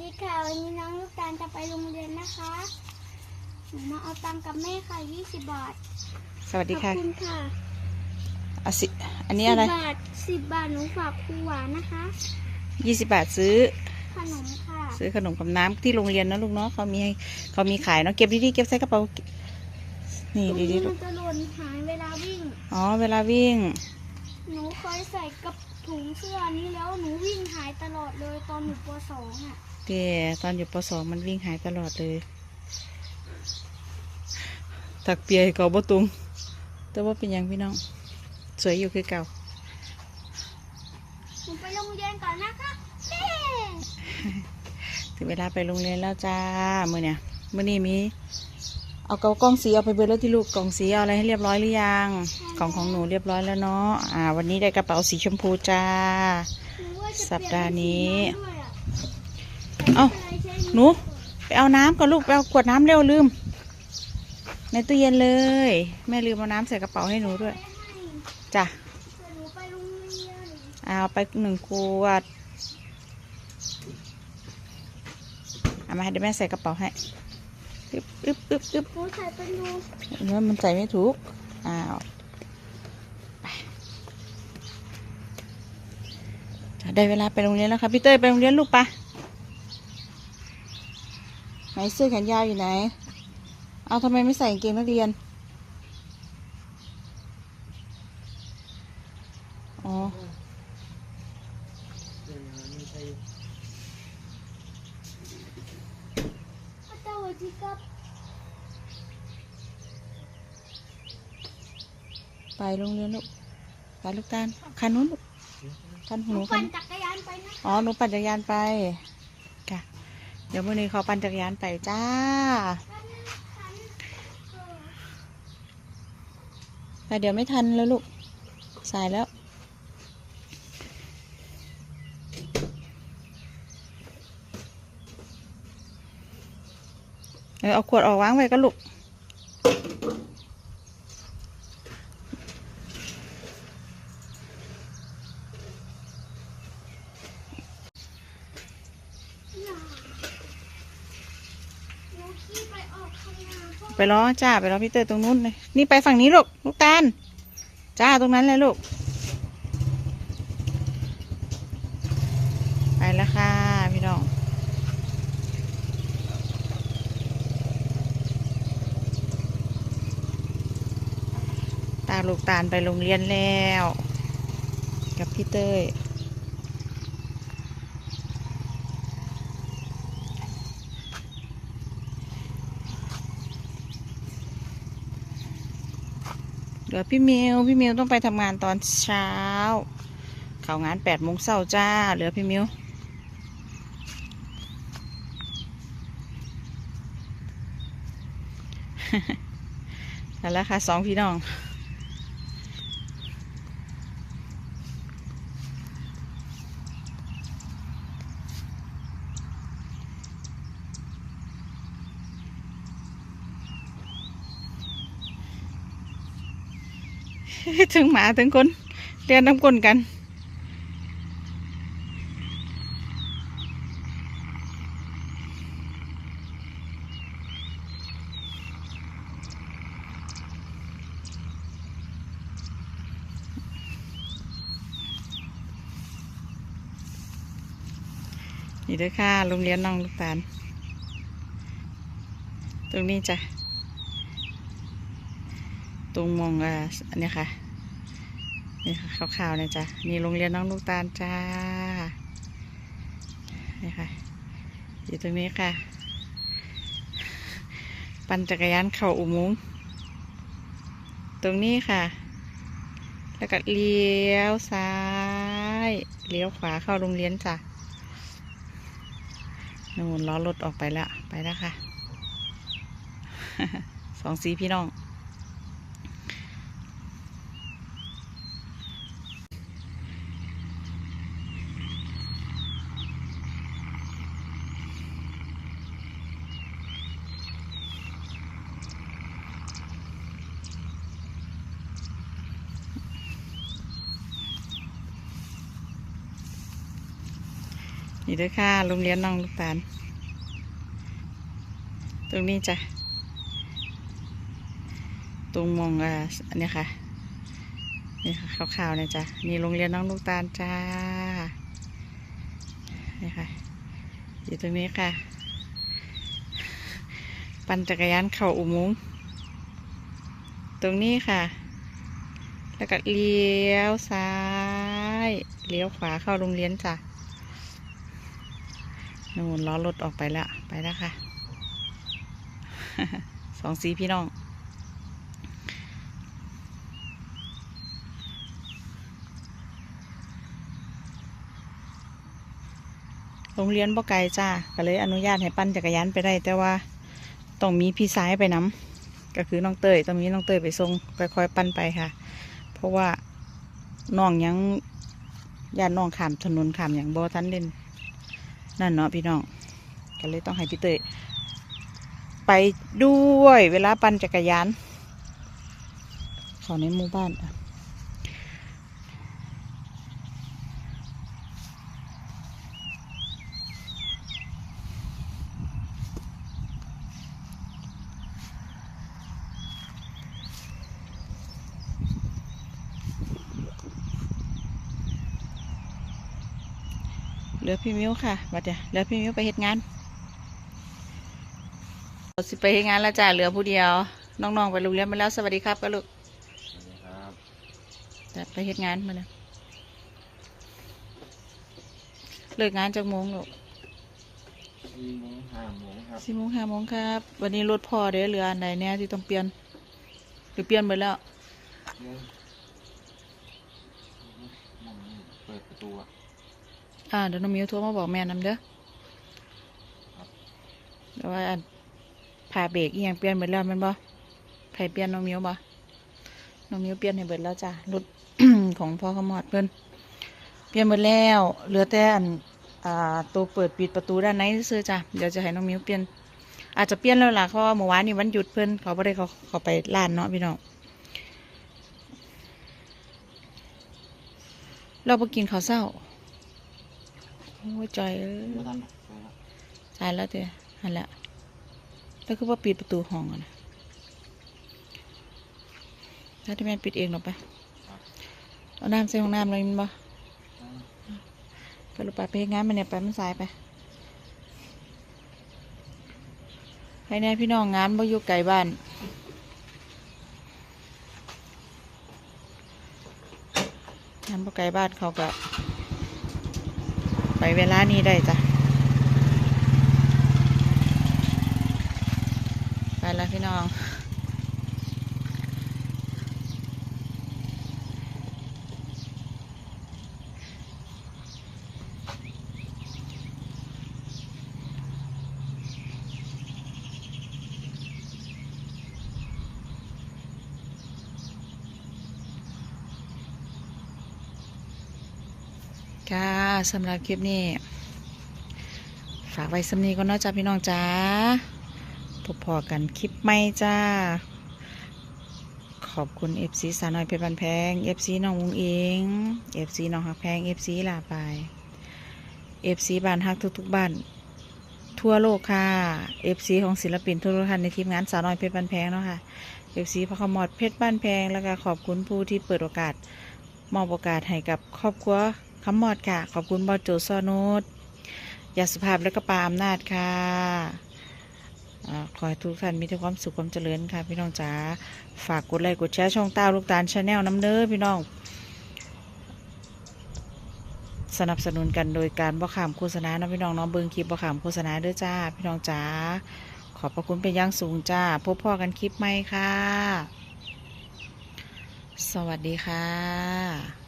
ดีค่ะวันนี้น้องลูกตาลจะไปโรงเรียนนะคะหนูมาเอาตังค์กับแม่ค่ะ20บาทสวัสดีขอบค่ะคุณค่ะอะสิอันนี้อะไรสิบบาทสิบบาทหนูฝากครูหวานนะคะ ยี่สิบบาทซื้อ ขนมค่ะ ซื้อขนมกับน้ำที่โรงเรียนนะลูกเนาะเขามีให้เขามีขายเนาะเก็บดีๆเก็บใส่กระเป๋านี่ตรงดีนี้ๆลูมักนจะหล่นหายเวลาวิ่ง อ๋อเวลาวิ่งหนูเคยใส่กับถุงเสื้อนี้แล้วหนูวิ่งหายตลอดเลยตอนหนูปสองอะเดี๋ย ตอนอยู่ปสองมันวิ่งหายตลอดเลยถักเปียให้เก่าบ่ตุง แต่ว่าเป็นหยังพี่น้อง สวยอยู่คือเก่าหนูไปโรงเรียนก่อนนะคะเย้ถึงเวลาไปโรงเรียนแล้วจ้ามื่อเนี่ยมื่อนี้มีเอาเกากล้องสีเอาไปเบิดแล้วที่ลูกกล่องสีเอาอะไรให้เรียบร้อยหรือยังของของหนูเรียบร้อยแล้วเนาะอ่า วันนี้ได้กระเป๋าสีชมพูจ้าหนูว่าจะสัปดาห์นี้ เอาหนูไปเอาน้ำก่อนลูกไปเอาขวดน้ำเร็วลืม ในตู้เย็นเลย แม่ลืมเอาน้ำใส่กระเป๋าให้หนูด้วยจ้ะเอาไปหนึ่งขวดเอามาให้เดี๋ยวแม่ใส่กระเป๋าให้อึ๊บอึ๊บอึ๊บอึ๊บหนูใส่เป็นรูเนื้อมันใส่ไม่ถูกอ้าวไปได้เวลาไปโรงเรียนแล้วค่ะพี่เต้ยไปโรงเรียนลูกปะ ไหนเสื้อแขนยาวอยู่ไหน เอาทำไมไม่ใส่กางเกงนักเรียน อ๋อพระเจ้าวิจิกับไปโรงเรียนลูก ไปลูกตาลคันนู้นลูกคันของหหนูนูคัปั่นนจักรยานไปนะ อ๋อ หนูปั่นจักรยานไปค่ะ เดี๋ยวมื่อนี้เขาปั่นจักรยานไปจ้าแต่เดี๋ยวไม่ทันแล้วลูก สายแล้ว เออเอาขวดออกวางไว้ก็ลูก หนูขี่ไปออกข้างหน้าก็ ไปรอจ้าไปรอพี่เตอร์ตรงนู้นเลยนี่ไปฝั่งนี้ลูกลูกตาลจ้าตรงนั้นเลยลูก ไปแล้วค่ะพี่น้องตาลูกตาลไปโรงเรียนแล้ว กับพี่เต้ย เหลือพี่มิวพี่มิวต้องไปทำงานตอนเช้า เขางานแปดโมงเช้าจ้า เหลือพี่มิวแหละค่ะสองพี่น้อง ถึงหมาถึงคนเรียนน้ำกลนกัน นี่เด้วยค่ะโรงเรียนน้องลูกตาล ตรงนี้จ้ะ ตรงมองอ่าอันนี้ค่ะ นี่ค่ะขาวๆเนี่ยจ้ะนี่โรงเรียนน้องลูกตาลจ้า นี่ค่ะ อยู่ตรงนี้ค่ะ ปั่นจักรยานเข้าอุโมงค์ตรงนี้ค่ะ แล้วก็เลี้ยวซ้าย เลี้ยวขวาเข้าโรงเรียนจ้ะนู่นล้อรถออกไปแล้ว ไปแล้วค่ะ สองสีพี่น้อง นี่นี่เด้วยค่ะโรงเรียนน้องลูกตาล ตรงนี้จ้ะ ตรงมองอ่าอันนี้ค่ะ นี่ค่ะขาวๆเนี่ยจ้ะ นี่โรงเรียนน้องลูกตาลจ้า นี่ค่ะ อยู่ตรงนี้ค่ะ ปั่นจักรยานเข้าอุโมงค์ ตรงนี้ค่ะ แล้วก็เลี้ยวซ้าย เลี้ยวขวาเข้าโรงเรียนจ้ะ นู่นล้อรถออกไปแล้ว ไปแล้วค่ะ สองสีพี่น้อง โรงเรียนบ่ไกลจ้า ก็เลยอนุญาตให้ปั่นจักรยานไปได้ แต่ว่าต้องมีพี่สายไปน้ำก็คือน้องเตยต้องมีน้องเตยไปส่งค่อยๆปั่นไปค่ะ เพราะว่าน้องยังญาติน้องขามถนนขามอย่างบ่ทันเล่น นั่นเนาะพี่น้องก็เลยต้องให้พี่เตยไปด้วยเวลาปั่นจักรยานเขาในหมู่บ้านอะ เหลือพี่มิ้วค่ะบัดเดี๋ยวเหลือพี่มิ้วไปเฮ็ดงานเราสิไปเฮ็ดงานแล้วจ้าเหลือผู้เดียว น้องๆไปโรงเรียนมาแล้วสวัสดีครับก็ลูกสวัสดีครับจะไปเฮ็ดงานมาเลยเลิกงานจากโมงลูกสี่โมงห้าโมงครับสี่โมงห้าโมงครับ วันนี้รถพ่อเด้อเหลืออันใดแน่ที่ต้องเปลี่ยนหรือเปลี่ยนหมดแล้วเรื่องมองนี่เปิดประตูอะ อ่าเดี๋ยวน้องมิวโทรมาบอกแม่นำเด้อแล้วว่าอันผ่าเบรกอีหยังเปลี่ยนหมดแล้วมันบ่ใครเปลี่ยนน้องมิวบ่น้องมิวเปลี่ยนให้เบิดแล้วจ้ะรถของพ่อขมอดเพิ่นเปลี่ยนหมดแล้วเหลือแต่อันอ่าตัวเปิดปิดประตูด้านในซื่อจ้ะเดี๋ยวจะให้น้องมิวเปลี่ยน อาจจะเปลี่ยนแล้วล่ะเพราะว่าเมื่อวานนี้วันหยุดเพิ่นเขาไม่ได้เขาเขาไปร้านเนาะพี่น้องเราไปกินข้าวเช้า โอ้ยจอยเอ้ยไม่ทันหรอกไปละตายแล้วเด้อหันละแล้วคือว่าปิดประตูห้องอะนะถ้าที่แม่ปิดเองหรอกไปเอาน้ำใส่ห้องน้ำเลยมันบ่ไปลูกไปไปเฮ็ดงานมันเนี่ยไปมันสายไปให้แน่พี่น้องงานบ่อยู่ไกลบ้านงานบ่ไกลบ้านเขาก็ ไปเวลานี้ได้จ้ะไปแล้วพี่น้อง ค่ะสำหรับคลิปนี้ ฝากไว้สำนีก็นเนาจ้าพี่น้องจ้าพบพอกันคลิปไม่จ้า ขอบคุณ FC สาวน้อยเพชรบันแพง FC น้องวุงอิง FC น้องหักแพง FC ลาไป FC บ้านฮักทุกๆบ้าน ทั่วโลกค่ะ FC ของศิลปินทุกท่านในทีมงานสาวน้อยเพชรบันแพงเนาะค่ะ FC พระขมอดเพชรบ้านแพงแล้วก็ขอบคุณผู้ที่เปิดโอกาสมอบโอกาสให้กับครอบครัว คำมอดค่ะ ขอบคุณบอโจซอนุชยาสุภาพและก็ปาอำนาจค่ะอขอให้ทุกท่านมีแต่ความสุขความเจริญค่ะ พี่น้องจ๋าฝากกดไลค์กดแชร์ช่องต้าลูกตาลชาแนลน้ำเด้อพี่น้อง สนับสนุนกันโดยการบ่ขามโฆษณานะพี่น้องน้องเบิงคลิปบ่ขามโฆษณาด้อจ้า พี่น้องจ๋าขอบพระคุณเป็นอย่างสูงจ้า พบพ่อกันคลิปใหม่ค่ะ สวัสดีค่ะ